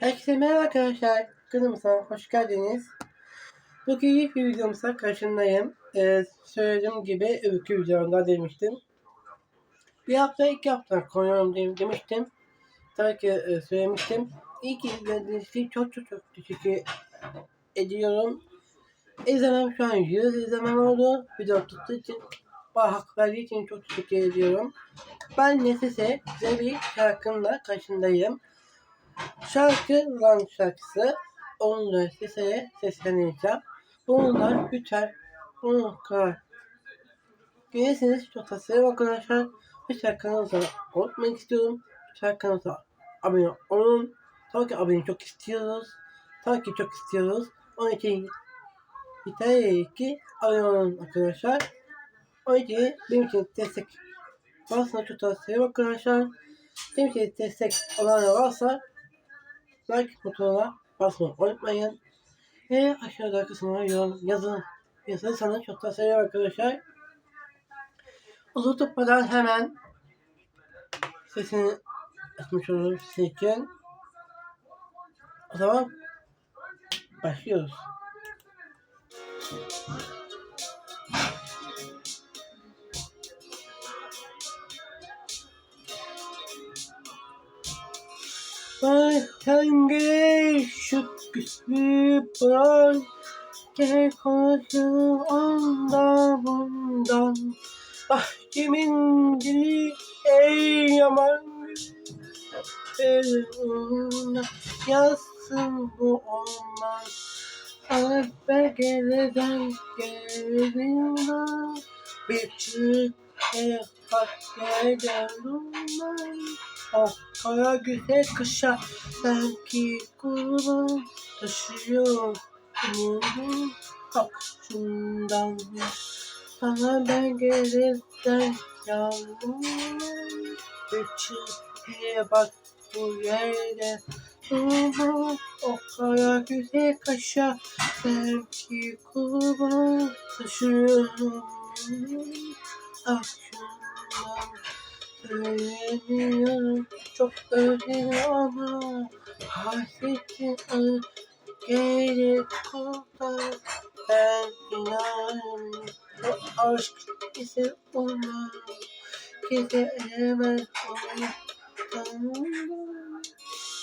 Herkese merhaba arkadaşlar. Kanalımıza hoş geldiniz. Bugün ilk bir videomuzda karşındayım. Ee, söylediğim gibi öbürkü videomda demiştim. Bir hafta iki hafta konuyorum dem- demiştim. Tabii ki e, söylemiştim. İyi ki izlediğiniz için çok çok çok teşekkür ediyorum. İzlemem şu an 100 izlemem oldu. Video tuttuğu için bana hak verdiği için çok teşekkür ediyorum. Ben Nefise güzel bir şarkımla karşındayım. Şarkı lan şarkısı. Onu da size sesleneceğim. Bunlar biter. Bunun kadar. Gelirseniz çok tasarım arkadaşlar. Lütfen kanalımıza unutmayın istiyorum. Lütfen kanalımıza abone olun. Tabii ki abone çok istiyoruz. Tabii ki çok istiyoruz. Onun için yeter ki abone olun arkadaşlar. Onun için benim için destek varsa çok tasarım arkadaşlar. Benim için destek olanlar varsa like butonuna basmayı unutmayın. Ve aşağıda kısmına yorum yazın. Yazarsanız çok da seviyorum arkadaşlar. Uzun tutmadan hemen sesini açmış olurum sizin için. O zaman başlıyoruz. Hangi şu güçlü bırak Gel bundan. Ah kimin dili ey yaman Elinde yazsın bu olmaz. Sana belgeleden geldim ben Bir çığlık bak yerden durmaz Kara güzel kışa. Belki kurban taşıyor. Umurum şundan Sana ben gelirden yavrum çiftliğe bak bu yerde. Durma o kara güzel kaşa belki kurban taşıyorum Akşamdan söyleniyorum çok özledim ama hasretin gelir kurtar. Ben inanırım. Bu aşk olmaz kimse eremez onu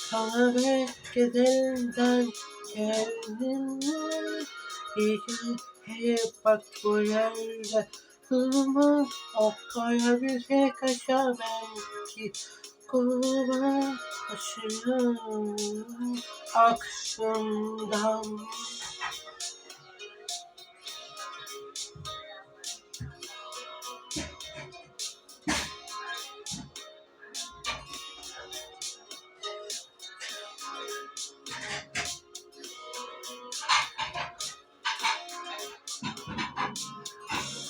sana bir gezelden geldim bir hep bak bu yerde Durma o kaya bir şey kaşar belki. Kurban taşıyorum akşamdan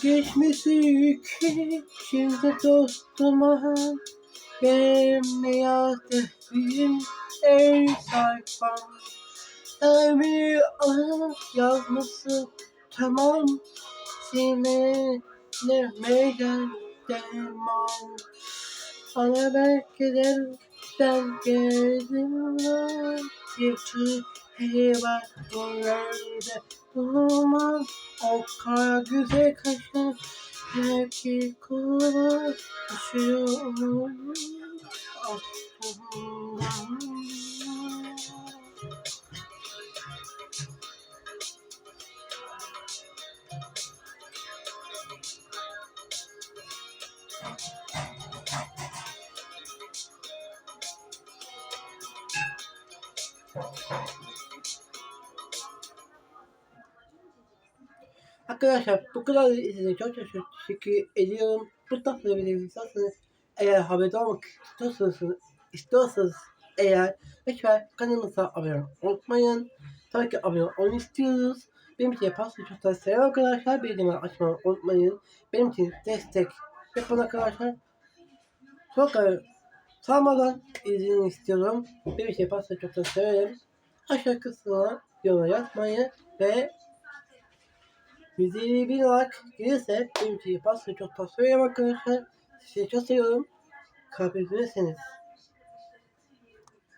Geçmesi yükü şimdi dostuma Bembeyaz defterim ey sayfam Her bir anı yazması tamam. Sine ne meydan demem Sana belki de ben geldim. Lan Bu yerde Durmam o kara güzel kaşın Belki kulak taşıyorum aklımdan Arkadaşlar bu kadar izlediğiniz çok çok teşekkür ediyorum. Bu tarz videoları istiyorsanız eğer haberdar olmak istiyorsanız, istiyorsanız eğer lütfen kanalımıza abone unutmayın. Tabii ki abone olmayı istiyoruz. Benim için yaparsanız çok da seviyorum arkadaşlar. Bildirimleri açmayı unutmayın. Benim için destek yapın arkadaşlar. Çok da salmadan izlediğini istiyorum. Benim için yaparsanız çok da severim. Aşağı kısmına yorum yazmayı ve Müziği bir olarak gelirse benim için yaparsa çok da söyleyeyim arkadaşlar. Sizi çok seviyorum. Üzülürseniz.